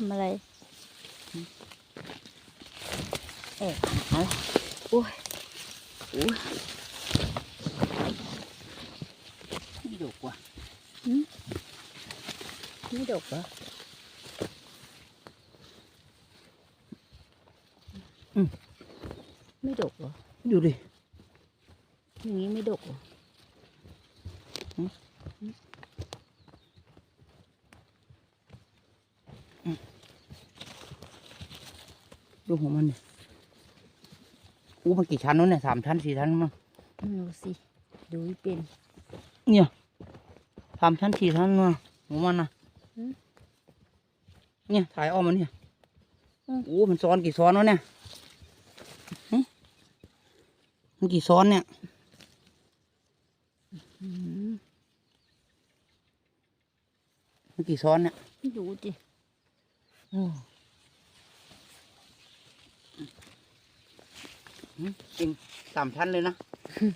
ำอะไรแอบหาอะไรโอ้ยโอ้ยไม่ดกว่ะไม่ดกเหรออืมไม่ดกเหรอ ดูดิอย่างนี้ไม่ดกเหรอ ดูของมันดิอู้มันกี่ชั้นนู้นเนี่ยสามชั้นสี่ชั้นมั้งไม่รู้สิดูไม่เป็น เนี่ยสามชั้นสี่ชั้นเนาะของมันนะอืมเนี่ยถ่ายออกมาเนี่ยอืมอู้มันซ้อนกี่ซ้อนวะเนี่ยหึมันกี่ซ้อนเนี่ยอืมมันกี่ซ้อนเนี่ยไม่รู้ดิ จริงสามชั้นเลยนะ